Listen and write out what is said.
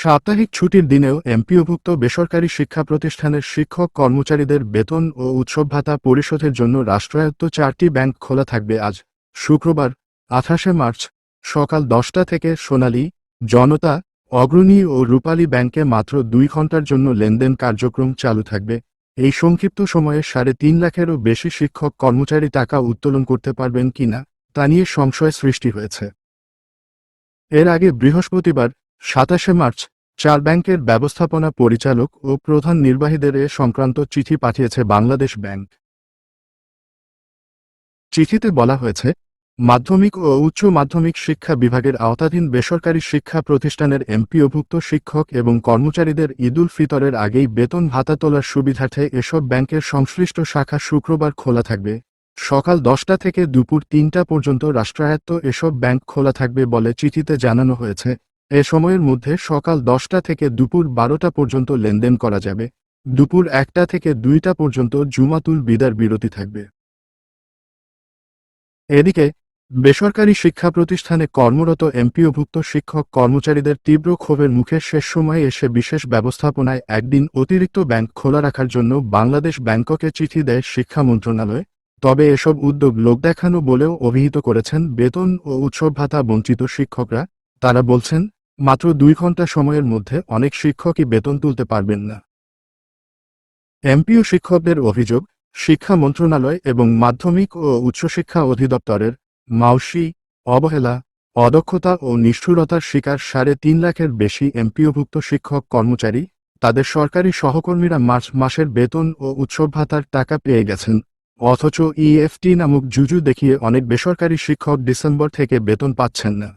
সাপ্তাহিক ছুটির দিনেও এমপিওভুক্ত বেসরকারি শিক্ষা প্রতিষ্ঠানের শিক্ষক কর্মচারীদের বেতন ও উৎসব ভাতা পরিশোধের জন্য রাষ্ট্রায়ত্ত চারটি ব্যাংক খোলা থাকবে আজ শুক্রবার, আঠাশে মার্চ, সকাল দশটা থেকে সোনালী, জনতা, অগ্রণী ও রূপালী ব্যাংকে মাত্র দুই ঘণ্টার জন্য লেনদেন কার্যক্রম চালু থাকবে। এই সংক্ষিপ্ত সময়ে সাড়ে তিন লাখেরও বেশি শিক্ষক কর্মচারী টাকা উত্তোলন করতে পারবেন কিনা তা নিয়ে সংশয় সৃষ্টি হয়েছে। এর আগে বৃহস্পতিবার সাতাশে মার্চ, চার ব্যাংকের ব্যবস্থাপনা পরিচালক ও প্রধান নির্বাহীদের এ সংক্রান্ত চিঠি পাঠিয়েছে বাংলাদেশ ব্যাংক। চিঠিতে বলা হয়েছে, মাধ্যমিক ও উচ্চ মাধ্যমিক শিক্ষা বিভাগের আওতাধীন বেসরকারি শিক্ষা প্রতিষ্ঠানের এমপিওভুক্ত শিক্ষক এবং কর্মচারীদের ঈদুল ফিতরের আগেই বেতন ভাতা তোলার সুবিধার্থে এসব ব্যাংকের সংশ্লিষ্ট শাখা শুক্রবার খোলা থাকবে। সকাল দশটা থেকে দুপুর তিনটা পর্যন্ত রাষ্ট্রায়ত্ত এসব ব্যাংক খোলা থাকবে বলে চিঠিতে জানানো হয়েছে। এ সময়ের মধ্যে সকাল দশটা থেকে দুপুর বারোটা পর্যন্ত লেনদেন করা যাবে। দুপুর একটা থেকে দুইটা পর্যন্ত জুমাতুল বিদার বিরতি থাকবে। এদিকে, বেসরকারি শিক্ষা প্রতিষ্ঠানে কর্মরত এমপিওভুক্ত শিক্ষক কর্মচারীদের তীব্র ক্ষোভের মুখে শেষ সময়ে এসে বিশেষ ব্যবস্থাপনায় একদিন অতিরিক্ত ব্যাংক খোলা রাখার জন্য বাংলাদেশ ব্যাংককে চিঠি দেয় শিক্ষা মন্ত্রণালয়। তবে এসব উদ্যোগ লোক দেখানো বলেও অভিহিত করেছেন বেতন ও উৎসব ভাতা বঞ্চিত শিক্ষকরা। তারা বলছেন মাত্র দুই ঘণ্টা সময়ের মধ্যে অনেক শিক্ষকই বেতন তুলতে পারবেন না। এমপিও শিক্ষকদের অভিযোগ, শিক্ষা মন্ত্রণালয় এবং মাধ্যমিক ও উচ্চশিক্ষা অধিদপ্তরের মাউসি, অবহেলা, অদক্ষতা ও নিষ্ঠুরতার শিকার সাড়ে তিন লাখের বেশি এমপিওভুক্ত শিক্ষক কর্মচারী, তাদের সরকারি সহকর্মীরা মার্চ মাসের বেতন ও উৎসব ভাতার টাকা পেয়ে গেছেন। অথচ ইএফটি নামক জুজু দেখিয়ে অনেক বেসরকারি শিক্ষক ডিসেম্বর থেকে বেতন পাচ্ছেন না।